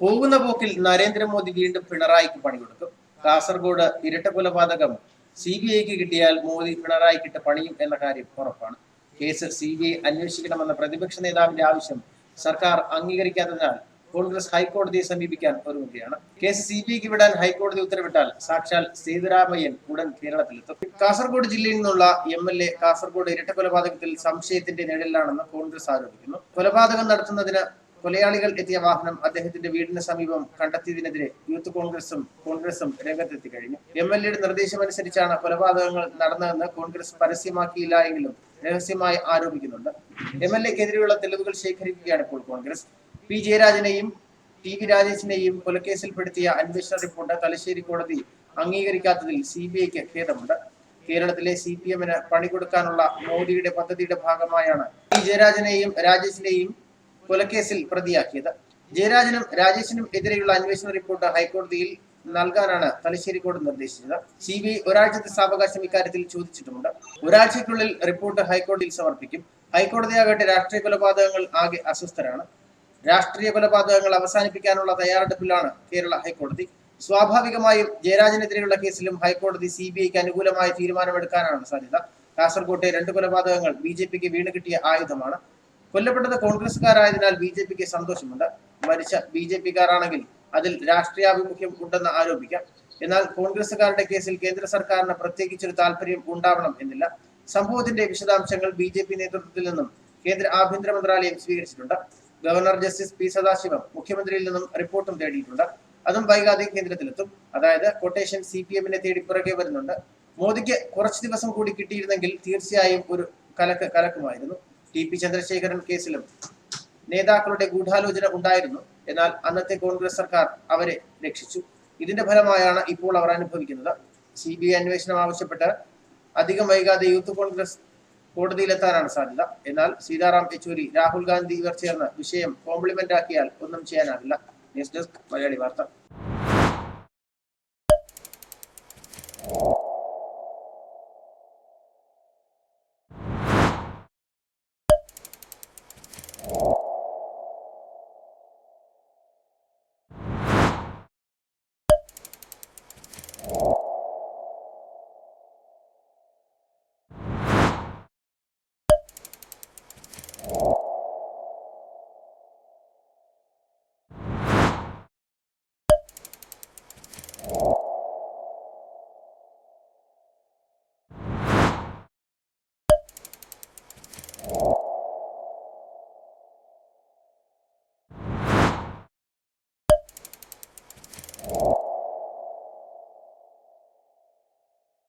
പോകുന്ന പോക്കിൽ നരേന്ദ്രമോദി വീണ്ടും പിണറായിക്ക് പണികൊടുക്കും. കാസർഗോഡ് ഇരട്ട കൊലപാതകം സി ബി ഐക്ക് കിട്ടിയാൽ മോദി പിണറായിക്കിട്ട് പണിയും എന്ന കാര്യം ഉറപ്പാണ്. കേസ് സി ബി ഐ അന്വേഷിക്കണമെന്ന പ്രതിപക്ഷ നേതാവിന്റെ ആവശ്യം സർക്കാർ അംഗീകരിക്കാത്തതിനാൽ കോൺഗ്രസ് ഹൈക്കോടതിയെ സമീപിക്കാൻ ഒരുങ്ങുകയാണ്. കേസ് സി ബി ഐക്ക് വിടാൻ ഹൈക്കോടതി ഉത്തരവിട്ടാൽ സാക്ഷാൽ സേതുരാമയ്യൻ ഉടൻ കേരളത്തിലെത്തും. കാസർഗോഡ് ജില്ലയിൽ നിന്നുള്ള എം എൽ എ കാസർഗോഡ് ഇരട്ട കൊലപാതകത്തിൽ സംശയത്തിന്റെ നിഴലിലാണെന്ന് കോൺഗ്രസ് ആരോപിക്കുന്നു. കൊലപാതകം നടത്തുന്നതിന് കൊലയാളികൾ എത്തിയ വാഹനം അദ്ദേഹത്തിന്റെ വീടിന് സമീപം കണ്ടെത്തിയതിനെതിരെ യൂത്ത് കോൺഗ്രസും കോൺഗ്രസും രംഗത്തെത്തി കഴിഞ്ഞു. എം എൽ എയുടെ നിർദ്ദേശമനുസരിച്ചാണ് കൊലപാതകങ്ങൾ നടന്നതെന്ന് കോൺഗ്രസ് പരസ്യമാക്കിയില്ല എങ്കിലും രഹസ്യമായി ആരോപിക്കുന്നുണ്ട്. എം എൽ എക്കെതിരെയുള്ള തെളിവുകൾ ശേഖരിക്കുകയാണ് ഇപ്പോൾ കോൺഗ്രസ്. പി. ജയരാജനെയും ടി. വി. രാജേഷിനെയും കൊലക്കേസിൽപ്പെടുത്തിയ അന്വേഷണ റിപ്പോർട്ട് തലശ്ശേരി കോടതി അംഗീകരിക്കാത്തതിൽ സി ബി ഐക്ക് ഖേദമുണ്ട്. കേരളത്തിലെ സി പി എമ്മിന് പണി കൊടുക്കാനുള്ള മോദിയുടെ പദ്ധതിയുടെ ഭാഗമായാണ് പി. ജയരാജനെയും രാജേഷിനെയും കൊലക്കേസിൽ പ്രതിയാക്കിയത്. ജയരാജനും രാജേഷിനും എതിരെയുള്ള അന്വേഷണ റിപ്പോർട്ട് ഹൈക്കോടതിയിൽ നൽകാനാണ് തലശ്ശേരി കോടതി നിർദ്ദേശിച്ചത്. സി ബി ഐ ഒരാഴ്ചത്തെ സാവകാശം ഇക്കാര്യത്തിൽ ചോദിച്ചിട്ടുമുണ്ട്. ഒരാഴ്ചയ്ക്കുള്ളിൽ റിപ്പോർട്ട് ഹൈക്കോടതിയിൽ സമർപ്പിക്കും. ഹൈക്കോടതിയാകട്ടെ രാഷ്ട്രീയ കൊലപാതകങ്ങൾ ആകെ അസ്വസ്ഥരാണ്. രാഷ്ട്രീയ കൊലപാതകങ്ങൾ അവസാനിപ്പിക്കാനുള്ള തയ്യാറെടുപ്പിലാണ് കേരള ഹൈക്കോടതി. സ്വാഭാവികമായും ജയരാജനെതിരെയുള്ള കേസിലും ഹൈക്കോടതി സി ബി ഐക്ക് അനുകൂലമായ തീരുമാനമെടുക്കാനാണ് സാധ്യത. കാസർകോട്ടെ രണ്ട് കൊലപാതകങ്ങൾ ബി ജെ പിക്ക് വീണ് കിട്ടിയ ആയുധമാണ്. കൊല്ലപ്പെട്ടത് കോൺഗ്രസ്സുകാരായതിനാൽ ബി ജെ പിക്ക് സന്തോഷമുണ്ട്. മരിച്ച ബി ജെ പിക്കാരാണെങ്കിൽ അതിൽ രാഷ്ട്രീയാഭിമുഖ്യം ഉണ്ടെന്ന് ആരോപിക്കാം. എന്നാൽ കോൺഗ്രസുകാരുടെ കേസിൽ കേന്ദ്ര സർക്കാരിന് പ്രത്യേകിച്ചൊരു താല്പര്യം ഉണ്ടാവണം എന്നില്ല. സംഭവത്തിന്റെ വിശദാംശങ്ങൾ ബി ജെ പി നേതൃത്വത്തിൽ നിന്നും കേന്ദ്ര ആഭ്യന്തര മന്ത്രാലയം സ്വീകരിച്ചിട്ടുണ്ട്. ഗവർണർ ജസ്റ്റിസ് പി സദാശിവം മുഖ്യമന്ത്രിയിൽ നിന്നും റിപ്പോർട്ടും തേടിയിട്ടുണ്ട്. അതും വൈകാതെ കേന്ദ്രത്തിലെത്തും. അതായത് കൊട്ടേഷൻ സി പി എമ്മിനെ തേടി പുറകെ വരുന്നുണ്ട്. മോദിക്ക് കുറച്ച് ദിവസം കൂടി കിട്ടിയിരുന്നെങ്കിൽ തീർച്ചയായും ഒരു കലക്ക് കലക്കുമായിരുന്നു. ടി പി ചന്ദ്രശേഖരൻ കേസിലും നേതാക്കളുടെ ഗൂഢാലോചന ഉണ്ടായിരുന്നു. എന്നാൽ അന്നത്തെ കോൺഗ്രസ് സർക്കാർ അവരെ രക്ഷിച്ചു. ഇതിന്റെ ഫലമായാണ് ഇപ്പോൾ അവർ അനുഭവിക്കുന്നത്. സി ബി ഐ അന്വേഷണം ആവശ്യപ്പെട്ട് അധികം വൈകാതെ യൂത്ത് കോൺഗ്രസ് കോടതിയിലെത്താനാണ് സാധ്യത. എന്നാൽ സീതാറാം യെച്ചൂരി രാഹുൽ ഗാന്ധി ഇവർ ചേർന്ന് വിഷയം കോംപ്ലിമെന്റ് ആക്കിയാൽ ഒന്നും ചെയ്യാനാവില്ല. ന്യൂസ് ഡെസ്ക് മലയാളി വാർത്ത.